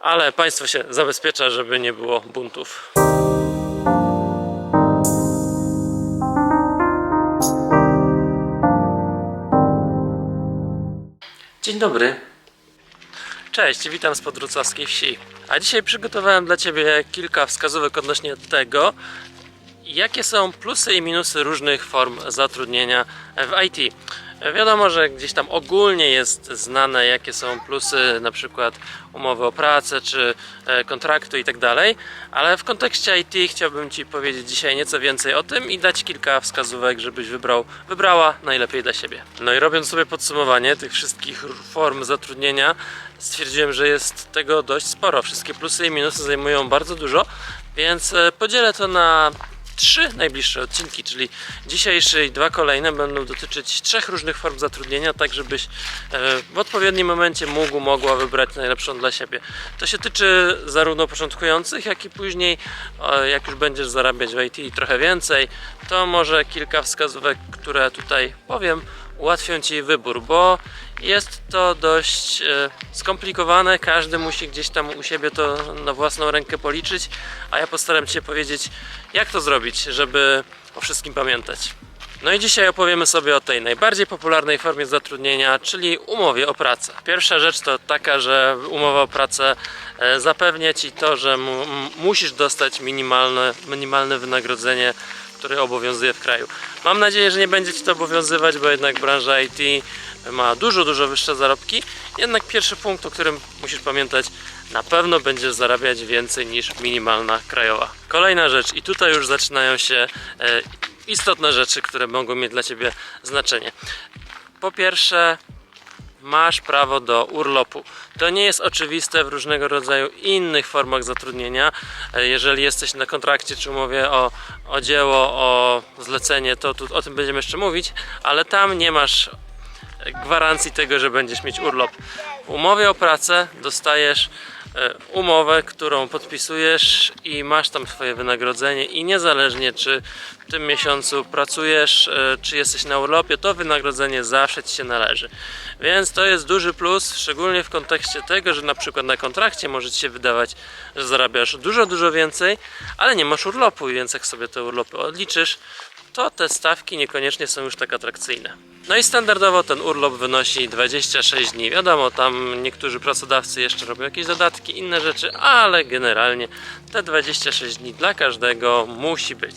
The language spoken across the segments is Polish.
ale państwo się zabezpiecza, żeby nie było buntów. Dzień dobry. Cześć, witam z podrucowskiej wsi. A dzisiaj przygotowałem dla Ciebie kilka wskazówek odnośnie tego, jakie są plusy i minusy różnych form zatrudnienia w IT. Wiadomo, że gdzieś tam ogólnie jest znane, jakie są plusy na przykład umowy o pracę czy e, kontraktu i tak dalej, ale w kontekście IT chciałbym Ci powiedzieć dzisiaj nieco więcej o tym i dać kilka wskazówek, żebyś wybrał, wybrała najlepiej dla siebie. No i robiąc sobie podsumowanie tych wszystkich form zatrudnienia, stwierdziłem, że jest tego dość sporo. Wszystkie plusy i minusy zajmują bardzo dużo, więc e, podzielę to na trzy najbliższe odcinki, czyli dzisiejszy i dwa kolejne będą dotyczyć trzech różnych form zatrudnienia, tak żebyś e, w odpowiednim momencie mógł, mogła wybrać najlepszą dla siebie. To się tyczy zarówno początkujących, jak i później, jak już będziesz zarabiać w IT trochę więcej, to może kilka wskazówek, które tutaj powiem, ułatwią Ci wybór, bo jest to dość e, skomplikowane, każdy musi gdzieś tam u siebie to na własną rękę policzyć, a ja postaram się powiedzieć, jak to zrobić, żeby o wszystkim pamiętać. No i dzisiaj opowiemy sobie o tej najbardziej popularnej formie zatrudnienia, czyli umowie o pracę. Pierwsza rzecz to taka, że umowa o pracę e, zapewnia Ci to, że mu, musisz dostać minimalne, minimalne wynagrodzenie który obowiązuje w kraju. Mam nadzieję, że nie będzie Ci to obowiązywać, bo jednak branża IT ma dużo, dużo wyższe zarobki. Jednak pierwszy punkt, o którym musisz pamiętać, na pewno będziesz zarabiać więcej niż minimalna krajowa. Kolejna rzecz, i tutaj już zaczynają się e, istotne rzeczy, które mogą mieć dla Ciebie znaczenie. Po pierwsze, masz prawo do urlopu. To nie jest oczywiste w różnego rodzaju innych formach zatrudnienia. Jeżeli jesteś na kontrakcie czy umowie o, o dzieło, o zlecenie, to tu, o tym będziemy jeszcze mówić, ale tam nie masz gwarancji tego, że będziesz mieć urlop. W umowie o pracę dostajesz umowę, którą podpisujesz i masz tam swoje wynagrodzenie i niezależnie czy w tym miesiącu pracujesz, e, czy jesteś na urlopie, to wynagrodzenie zawsze Ci się należy. Więc to jest duży plus, szczególnie w kontekście tego, że na przykład na kontrakcie może Ci się wydawać, że zarabiasz dużo, dużo więcej, ale nie masz urlopu, więc jak sobie te urlopy odliczysz, to te stawki niekoniecznie są już tak atrakcyjne. No i standardowo ten urlop wynosi 26 dni. Wiadomo, tam niektórzy pracodawcy jeszcze robią jakieś dodatki, inne rzeczy, ale generalnie te 26 dni dla każdego musi być.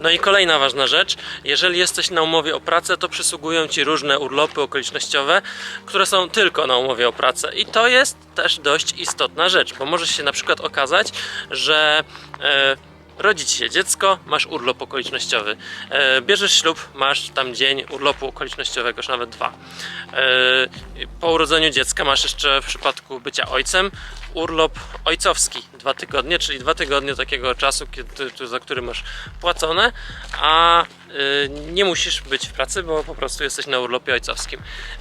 No i kolejna ważna rzecz, jeżeli jesteś na umowie o pracę, to przysługują Ci różne urlopy okolicznościowe, które są tylko na umowie o pracę. I to jest też dość istotna rzecz, bo może się na przykład okazać, że e, rodzi ci się dziecko, masz urlop okolicznościowy. E, bierzesz ślub, masz tam dzień urlopu okolicznościowego, czy nawet dwa. E, po urodzeniu dziecka masz jeszcze w przypadku bycia ojcem urlop ojcowski, dwa tygodnie, czyli dwa tygodnie takiego czasu, kiedy, za który masz płacone, a y, nie musisz być w pracy, bo po prostu jesteś na urlopie ojcowskim.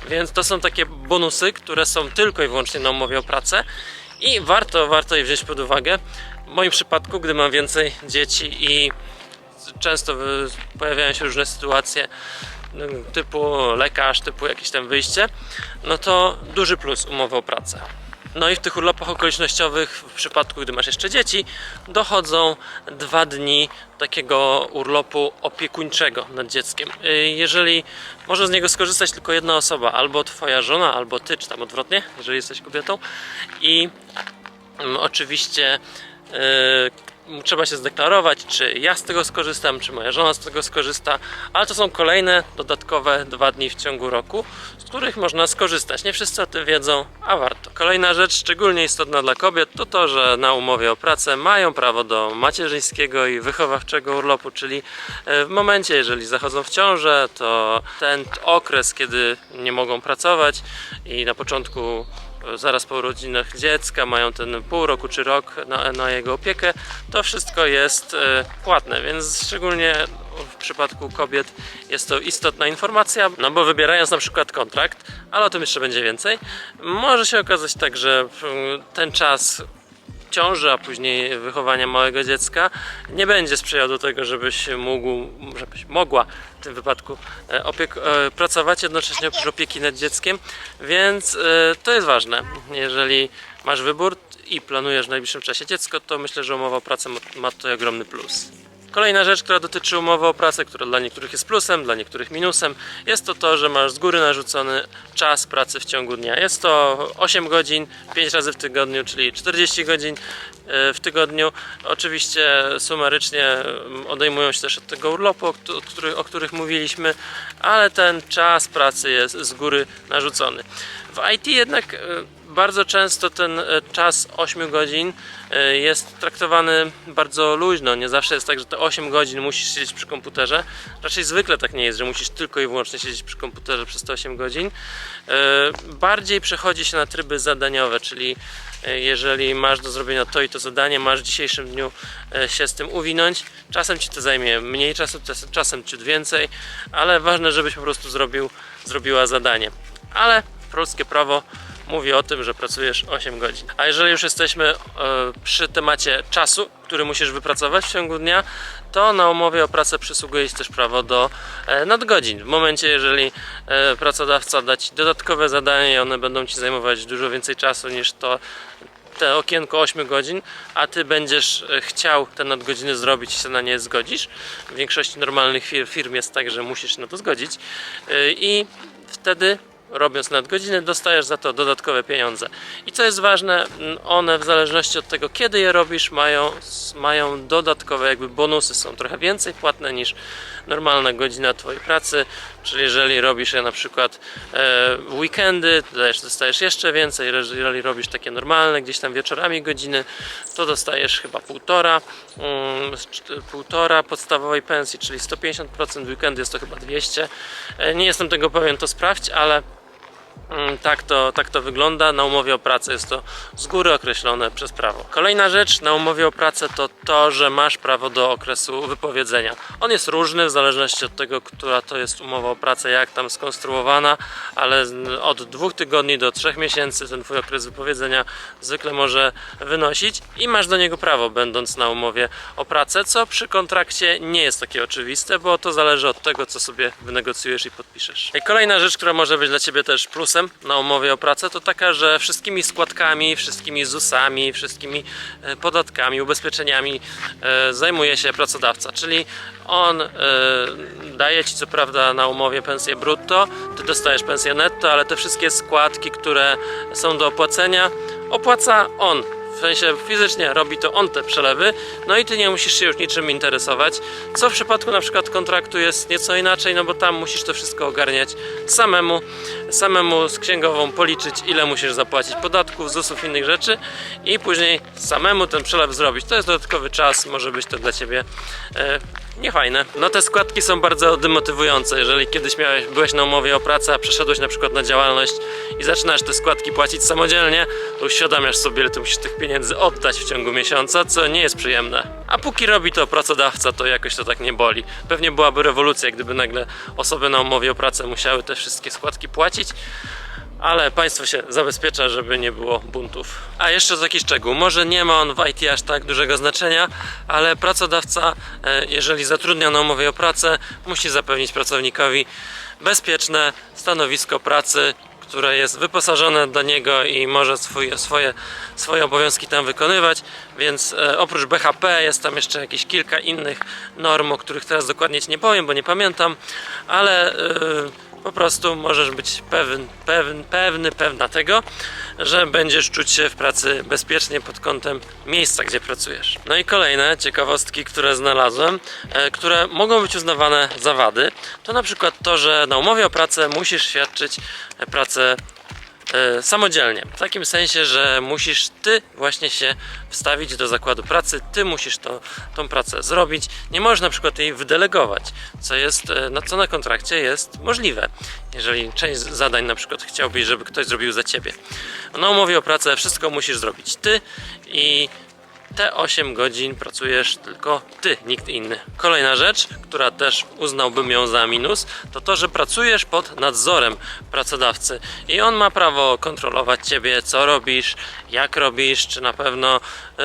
Więc to są takie bonusy, które są tylko i wyłącznie na umowie o pracę i warto, warto je wziąć pod uwagę. W moim przypadku, gdy mam więcej dzieci i często pojawiają się różne sytuacje no, typu lekarz, typu jakieś tam wyjście, no to duży plus umowa o pracę. No i w tych urlopach okolicznościowych, w przypadku gdy masz jeszcze dzieci, dochodzą dwa dni takiego urlopu opiekuńczego nad dzieckiem. Y, Jeżeli może z niego skorzystać tylko jedna osoba, albo twoja żona, albo ty, czy tam odwrotnie, jeżeli jesteś kobietą. I Mm, Oczywiście yy, trzeba się zdeklarować, czy ja z tego skorzystam, czy moja żona z tego skorzysta, ale to są kolejne dodatkowe dwa dni w ciągu roku, z których można skorzystać. Nie wszyscy o tym wiedzą, a warto. Kolejna rzecz, szczególnie istotna dla kobiet, to to, że na umowie o pracę mają prawo do macierzyńskiego i wychowawczego urlopu, czyli yy, w momencie, jeżeli zachodzą w ciążę, to ten okres, kiedy nie mogą pracować i na początku zaraz po urodzinach dziecka, mają ten pół roku czy rok na, na jego opiekę, to wszystko jest e, płatne, więc szczególnie w przypadku kobiet jest to istotna informacja, no bo wybierając na przykład kontrakt, ale o tym jeszcze będzie więcej, może się okazać tak, że mm, ten czas ciąży, a później wychowania małego dziecka nie będzie sprzyjał do tego, żebyś mógł, żebyś mogła w tym wypadku e, e, pracować jednocześnie oprócz opieki nad dzieckiem, więc e, to jest ważne. Jeżeli masz wybór i planujesz w najbliższym czasie dziecko, to myślę, że umowa o pracę ma tutaj ogromny plus. Kolejna rzecz, która dotyczy umowy o pracę, która dla niektórych jest plusem, dla niektórych minusem, jest to to, że masz z góry narzucony czas pracy w ciągu dnia. Jest to 8 godzin, 5 razy w tygodniu, czyli 40 godzin e, w tygodniu. Oczywiście sumarycznie odejmują się też od tego urlopu, o których, o których mówiliśmy, ale ten czas pracy jest z góry narzucony. W IT jednak e, bardzo często ten e, czas 8 godzin e, jest traktowany bardzo luźno. Nie zawsze jest tak, że te 8 godzin musisz siedzieć przy komputerze. Raczej zwykle tak nie jest, że musisz tylko i wyłącznie siedzieć przy komputerze przez te 8 godzin. E, Bardziej przechodzi się na tryby zadaniowe, czyli jeżeli masz do zrobienia to i to zadanie, masz w dzisiejszym dniu się z tym uwinąć. Czasem ci to zajmie mniej czasu, czas- czasem ciut więcej, ale ważne, żebyś po prostu zrobił, zrobiła zadanie. Ale polskie prawo mówi o tym, że pracujesz 8 godzin. A jeżeli już jesteśmy e, przy temacie czasu, który musisz wypracować w ciągu dnia, to na umowie o pracę przysługuje Ci też prawo do e, nadgodzin. W momencie, jeżeli e, pracodawca da Ci dodatkowe zadanie i one będą Ci zajmować dużo więcej czasu niż to te okienko 8 godzin, a ty będziesz chciał te nadgodziny zrobić i się na nie zgodzisz. W większości normalnych fir- firm jest tak, że musisz na to zgodzić. I wtedy robiąc nadgodziny dostajesz za to dodatkowe pieniądze. I co jest ważne, m, one w zależności od tego kiedy je robisz mają, mają dodatkowe jakby bonusy, są trochę więcej płatne niż normalna godzina twojej pracy, czyli jeżeli robisz je na przykład e, w weekendy, to dostajesz jeszcze więcej, jeżeli robisz takie normalne gdzieś tam wieczorami godziny, to dostajesz chyba półtora, mm, półtora podstawowej pensji, czyli 150%, w weekendy jest to chyba 200. E, nie jestem tego pewien, to sprawdź, ale Mm, Tak to, tak to wygląda. Na umowie o pracę jest to z góry określone przez prawo. Kolejna rzecz na umowie o pracę to to, że masz prawo do okresu wypowiedzenia. On jest różny w zależności od tego, która to jest umowa o pracę, jak tam skonstruowana, ale od dwóch tygodni do trzech miesięcy ten twój okres wypowiedzenia zwykle może wynosić i masz do niego prawo, będąc na umowie o pracę, co przy kontrakcie nie jest takie oczywiste, bo to zależy od tego, co sobie wynegocjujesz i podpiszesz. I kolejna rzecz, która może być dla Ciebie też plusem na umowie o pracę, to taka, że wszystkimi składkami, wszystkimi ZUS-ami, wszystkimi e, podatkami, ubezpieczeniami e, zajmuje się pracodawca, czyli on e, daje Ci co prawda na umowie pensję brutto, Ty dostajesz pensję netto, ale te wszystkie składki, które są do opłacenia, opłaca on. W sensie fizycznie robi to on te przelewy, no i ty nie musisz się już niczym interesować. Co w przypadku na przykład kontraktu jest nieco inaczej, no bo tam musisz to wszystko ogarniać samemu, samemu z księgową policzyć, ile musisz zapłacić podatków, ZUS-ów, innych rzeczy i później samemu ten przelew zrobić. To jest dodatkowy czas, może być to dla ciebie e, niefajne. No te składki są bardzo demotywujące. Jeżeli kiedyś miałeś, byłeś na umowie o pracę, a przeszedłeś na przykład na działalność i zaczynasz te składki płacić samodzielnie, to uświadamiasz sobie, ile ty musisz tych pieniędzy oddać w ciągu miesiąca, co nie jest przyjemne. A póki robi to pracodawca, to jakoś to tak nie boli. Pewnie byłaby rewolucja, gdyby nagle osoby na umowie o pracę musiały te wszystkie składki płacić ale państwo się zabezpiecza, żeby nie było buntów. A jeszcze taki szczegół, może nie ma on w IT aż tak dużego znaczenia, ale pracodawca, e, jeżeli zatrudnia na umowie o pracę, musi zapewnić pracownikowi bezpieczne stanowisko pracy, które jest wyposażone dla niego i może swój, swoje, swoje obowiązki tam wykonywać, więc e, oprócz BHP jest tam jeszcze jakieś kilka innych norm, o których teraz dokładnie Ci nie powiem, bo nie pamiętam, ale e, po prostu możesz być pewien, pewien, pewny, pewna tego, że będziesz czuć się w pracy bezpiecznie pod kątem miejsca, gdzie pracujesz. No i kolejne ciekawostki, które znalazłem, e, które mogą być uznawane za wady, to na przykład to, że na umowie o pracę musisz świadczyć e, pracę samodzielnie. W takim sensie, że musisz ty właśnie się wstawić do zakładu pracy, ty musisz to, tą pracę zrobić. Nie możesz na przykład jej wydelegować, co jest, e, no, co na kontrakcie jest możliwe. Jeżeli część zadań na przykład chciałbyś, żeby ktoś zrobił za ciebie. Na umowie o pracę wszystko musisz zrobić ty i te 8 godzin pracujesz tylko ty, nikt inny. Kolejna rzecz, która też uznałbym ją za minus, to to, że pracujesz pod nadzorem pracodawcy i on ma prawo kontrolować ciebie, co robisz, jak robisz, czy na pewno e,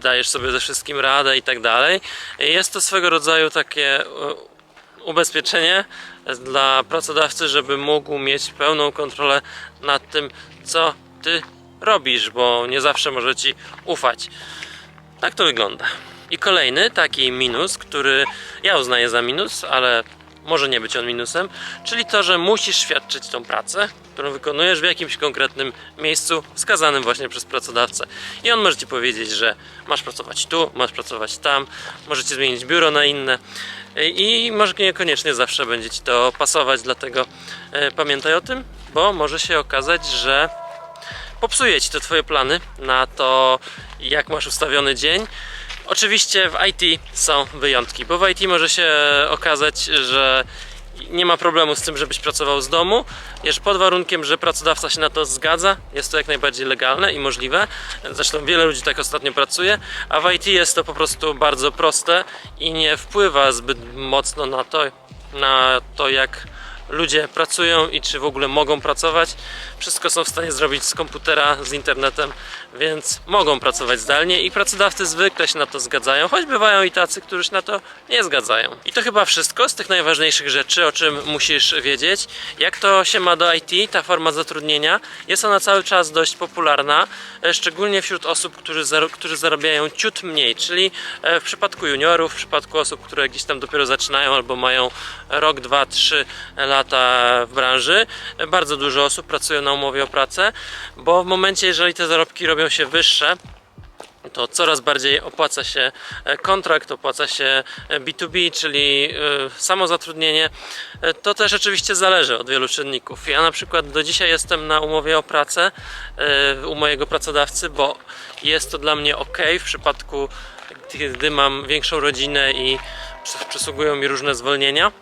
dajesz sobie ze wszystkim radę i tak dalej. Jest to swego rodzaju takie e, ubezpieczenie dla pracodawcy, żeby mógł mieć pełną kontrolę nad tym, co ty robisz, bo nie zawsze może ci ufać. Tak to wygląda. I kolejny taki minus, który ja uznaję za minus, ale może nie być on minusem, czyli to, że musisz świadczyć tą pracę, którą wykonujesz w jakimś konkretnym miejscu wskazanym właśnie przez pracodawcę. I on może ci powiedzieć, że masz pracować tu, masz pracować tam, możecie zmienić biuro na inne i może niekoniecznie zawsze będzie ci to pasować, dlatego e, pamiętaj o tym, bo może się okazać, że popsuje ci to twoje plany na to, jak masz ustawiony dzień. Oczywiście w IT są wyjątki, bo w IT może się okazać, że nie ma problemu z tym, żebyś pracował z domu, jeszcze pod warunkiem, że pracodawca się na to zgadza. Jest to jak najbardziej legalne i możliwe. Zresztą wiele ludzi tak ostatnio pracuje, a w IT jest to po prostu bardzo proste i nie wpływa zbyt mocno na to, na to jak ludzie pracują i czy w ogóle mogą pracować. Wszystko są w stanie zrobić z komputera, z internetem, więc mogą pracować zdalnie i pracodawcy zwykle się na to zgadzają, choć bywają i tacy, którzy się na to nie zgadzają. I to chyba wszystko z tych najważniejszych rzeczy, o czym musisz wiedzieć. Jak to się ma do IT, ta forma zatrudnienia? Jest ona cały czas dość popularna, e, szczególnie wśród osób, którzy, zarabiają ciut mniej, czyli e, w przypadku juniorów, w przypadku osób, które gdzieś tam dopiero zaczynają albo mają rok, dwa, trzy lata w branży. E, Bardzo dużo osób pracuje na umowie o pracę, bo w momencie, jeżeli te zarobki robią się wyższe, to coraz bardziej opłaca się e, kontrakt, opłaca się e, B2B, czyli e, samozatrudnienie. E, To też oczywiście zależy od wielu czynników. Ja na przykład do dzisiaj jestem na umowie o pracę e, u mojego pracodawcy, bo jest to dla mnie ok w przypadku, gdy mam większą rodzinę i przys- przysługują mi różne zwolnienia,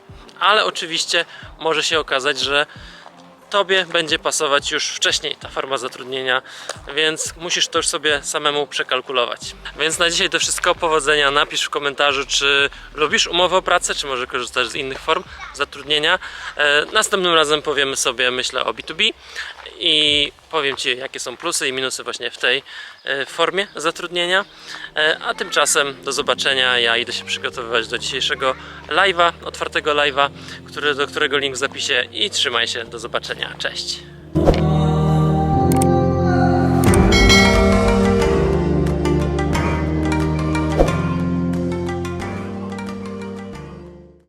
ale oczywiście może się okazać, że Tobie będzie pasować już wcześniej ta forma zatrudnienia, więc musisz to już sobie samemu przekalkulować. Więc na dzisiaj to wszystko. Powodzenia. Napisz w komentarzu, czy lubisz umowę o pracę, czy może korzystasz z innych form zatrudnienia. E, następnym razem powiemy sobie, myślę, o B2B i powiem Ci, jakie są plusy i minusy właśnie w tej e, formie zatrudnienia. E, a tymczasem do zobaczenia. Ja idę się przygotowywać do dzisiejszego live'a, otwartego live'a, który, do którego link w zapisie i trzymaj się. Do zobaczenia. Cześć.